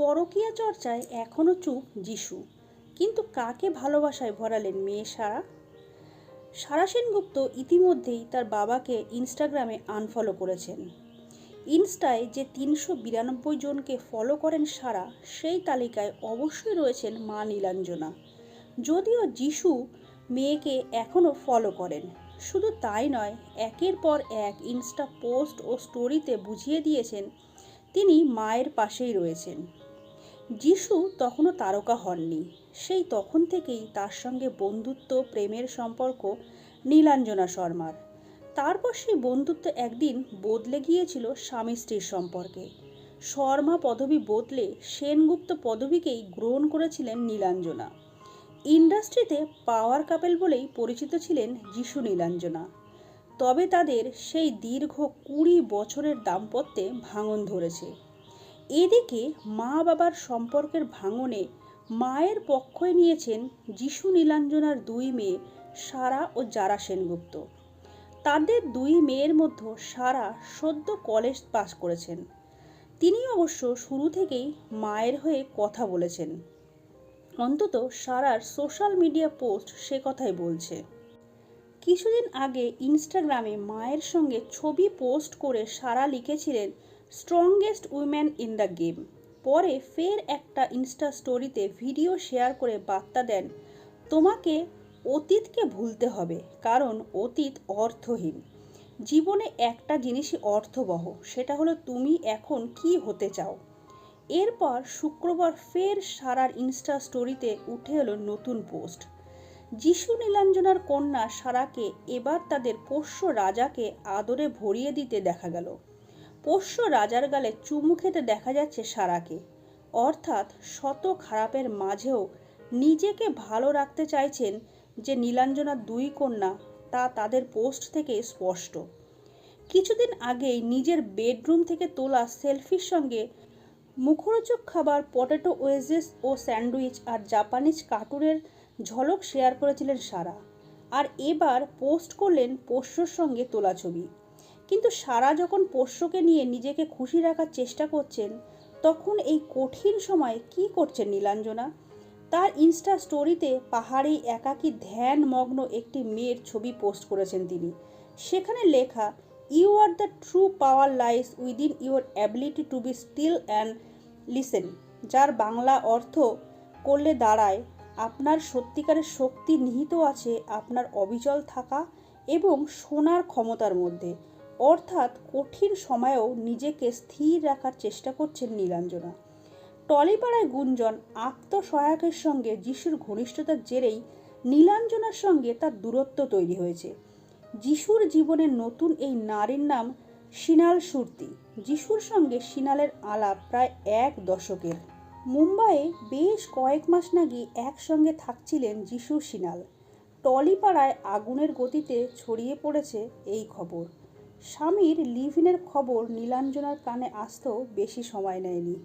পরকীয়া চর্চায় এখনও চুপ যিশু। কিন্তু কাকে ভালোবাসায় ভরালেন মেয়ে সারা? সারা সেনগুপ্ত ইতিমধ্যেই তার বাবাকে ইনস্টাগ্রামে আনফলো করেছেন। ইনস্টায় যে তিনশো বিরানব্বই জনকে ফলো করেন সারা, সেই তালিকায় অবশ্যই রয়েছেন মা নীলাঞ্জনা। যদিও যিশু মেয়েকে এখনও ফলো করেন, শুধু তাই নয়, একের পর এক ইনস্টা পোস্ট ও স্টোরিতে বুঝিয়ে দিয়েছেন তিনি মায়ের পাশেই রয়েছেন। যিশু তখনও তারকা হননি। সেই তখন থেকেই তার সঙ্গে বন্ধুত্ব, প্রেমের সম্পর্ক নীলাঞ্জনা শর্মার। তারপর সেই বন্ধুত্ব একদিন বদলে গিয়েছিল স্বামী স্ত্রীর সম্পর্কে। শর্মা পদবি বদলে সেনগুপ্ত পদবিকেই গ্রহণ করেছিলেন নীলাঞ্জনা। ইন্ডাস্ট্রিতে পাওয়ার কাপেল বলেই পরিচিত ছিলেন যিশু নীলাঞ্জনা। তবে তাদের সেই দীর্ঘ কুড়ি বছরের দাম্পত্যে ভাঙন ধরেছে। এদিকে মা বাবার সম্পর্কের ভাঙনে মায়ের পক্ষে নিয়েছেন যিশু নীলাঞ্জনার দুই মেয়ে সারা ও জারা সেনগুপ্ত। তাদের দুই মেয়ের মধ্যে সারা সদ্য কলেজ পাস করেছেন। তিনি অবশ্য শুরু থেকেই মায়ের হয়ে কথা বলেছেন। অন্তত সারার সোশ্যাল মিডিয়া পোস্ট সে কথাই বলছে। কিছুদিন আগে ইনস্টাগ্রামে মায়ের সঙ্গে ছবি পোস্ট করে সারা লিখেছিলেন strongest women in the game পরে ফের একটা ইনস্টা স্টোরিতে ভিডিও শেয়ার করে বার্তা দেন, তোমাকে অতীতকে ভুলতে হবে, কারণ অতীত অর্থহীন। জীবনে একটা জিনিসই অর্থবহ, সেটা হলো তুমি এখন কি হতে চাও এরপর শুক্রবার ফের সারার ইনস্টা স্টোরিতে উঠে এলো নতুন পোস্ট যিশু নীলাঞ্জনার কন্যা সারাকে এবার তাদের পোষ্য রাজাকে আদরে ভরিয়ে দিতে দেখা গেল। পোষ্য রাজার গালে চুমু খেতে দেখা যাচ্ছে সারাকে। অর্থাৎ শত খারাপের মাঝেও নিজেকে ভালো রাখতে চাইছেন যে নীলাঞ্জনার দুই কন্যা তা তাদের পোস্ট থেকে স্পষ্ট। কিছুদিন আগেই নিজের বেডরুম থেকে তোলা সেলফির সঙ্গে মুখরোচক খাবার, পটেটো ওয়েজেস ও স্যান্ডউইচ আর জাপানিজ কার্টুনের ঝলক শেয়ার করেছিলেন সারা। আর এবার পোস্ট করলেন পোষ্যর সঙ্গে তোলা ছবি। কিন্তু সারা যখন পোষ্যকে নিয়ে নিজেকে খুশি রাখার চেষ্টা করছেন, তখন এই কঠিন সময়ে কি করছেন নীলাঞ্জনা? তার ইনস্টা স্টোরিতে পাহাড়ে একাকী ধ্যানমগ্ন একটি মেয়ের ছবি পোস্ট করেছেন তিনি। সেখানে লেখা you are the true power lies within your ability to be still and listen যার বাংলা অর্থ, করলে দাঁড়ায়, আপনার সত্যিকারের শক্তি নিহিত আছে আপনার অবিচল থাকা এবং শোনার ক্ষমতার মধ্যে। অর্থাৎ কঠিন সময়েও নিজেকে স্থির রাখার চেষ্টা করছেন নীলাঞ্জনা। টলিপাড়ায় গুঞ্জন, আত্মসহায়কের সঙ্গে যিশুর ঘনিষ্ঠতার জেরেই নীলাঞ্জনার সঙ্গে তার দূরত্ব তৈরি হয়েছে। যিশুর জীবনের নতুন এই নারীর নাম সিনাল সুরতি। যিশুর সঙ্গে সিনালের আলাপ প্রায় এক দশকের। মুম্বাইয়ে বেশ কয়েক মাস নাগি একসঙ্গে থাকছিলেন যিশু সিনাল। টলিপাড়ায় আগুনের গতিতে ছড়িয়ে পড়েছে এই খবর। স্বামীর লিভিনের খবর নীলাঞ্জনার কানে আসতেও বেশি সময় নেয়নি।